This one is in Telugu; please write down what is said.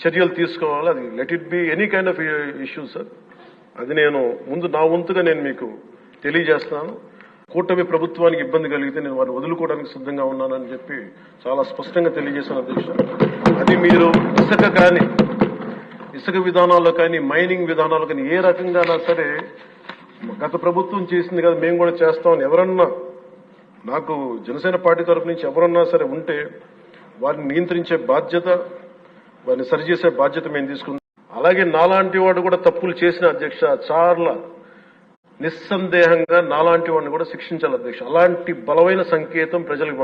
చర్యలు తీసుకోవాలి. అది let it be any kind of issue sir అది నేను ముందు నా వంతుగా నేను మీకు తెలియజేస్తున్నాను. కూటమి ప్రభుత్వానికి ఇబ్బంది కలిగితే నేను వారిని వదులుకోవడానికి సిద్ధంగా ఉన్నానని చెప్పి చాలా స్పష్టంగా తెలియజేశాను అధ్యక్ష. అది మీరు ఇసుక కానీ ఇసుక విధానాల్లో కానీ మైనింగ్ విధానాల్లో కానీ ఏ రకంగానా సరే గత ప్రభుత్వం చేసింది కదా మేము కూడా చేస్తామని ఎవరన్నా నాకు జనసేన పార్టీ తరఫు నుంచి ఎవరన్నా సరే ఉంటే వారిని నియంత్రించే బాధ్యత వారిని సరిచేసే బాధ్యత మేము తీసుకుందాం. అలాగే నాలాంటి వాడు కూడా తప్పులు చేసిన అధ్యక్ష చాలా నిస్సందేహంగా నాలాంటి వాడిని కూడా శిక్షించాలి అధ్యక్ష. అలాంటి బలమైన సంకేతం ప్రజలకు